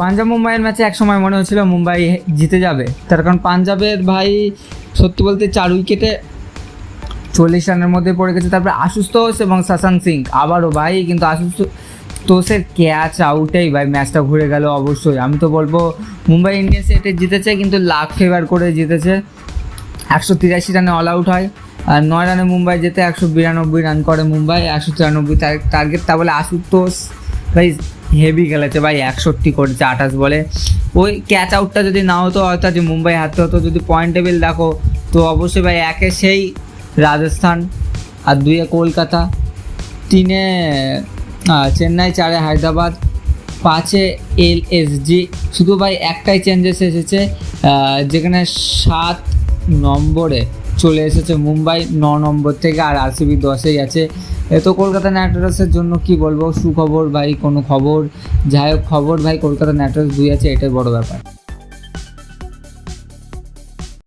পাঞ্জাব মুম্বাইয়ের ম্যাচে এক সময় মনে হচ্ছিল মুম্বাই জিতে যাবে। তার কারণ পাঞ্জাবের ভাই সত্যি বলতে চার উইকেটে চল্লিশ রানের মধ্যে পড়ে গেছে। তারপরে আশুস তোষ এবং শাসান সিং আবারও ভাই, কিন্তু আশুস তোষের ক্যাচ আউটেই ভাই, ম্যাচটা ঘুরে গেল অবশ্যই। আমি তো বলব, মুম্বাই ইন্ডিয়ান্স এটা জিতেছে, কিন্তু লাখ ফেভার করে জিতেছে। একশো তিরাশি রানে অল আউট হয়। আর নয় রানে মুম্বাই যেতে একশো বিরানব্বই রান করে মুম্বাই, একশো তিরানব্বই টার্গেট তা বলে আশুতোষ, ভাই হেভি খেলেছে ভাই, একষট্টি করেছে, আঠাশ বলে। ওই ক্যাচ আউটটা যদি না হতো, হয়তো যে মুম্বাই হাতে হতো। যদি পয়েন্ট টেবিল দেখো, তো অবশ্যই ভাই, একে সেই রাজস্থান আর দুইয়ে কলকাতা। তিনে চেন্নাই, চারে হায়দ্রাবাদ, পাঁচে এল এস জি শুধু ভাই, একটাই চেঞ্জেস এসেছে যেখানে সাত নম্বরে চলে এসেছে মুম্বাই, ন নম্বর থেকে আর আরসিবি দশেই আছে। তো কলকাতা নাইট রাইডার্সের জন্য কি বলব? সুখবর ভাই, কোনো খবর? যাই হোক, খবর ভাই, কলকাতা নাইট রাইডার্স দুই আছে, এটাই বড় ব্যাপার।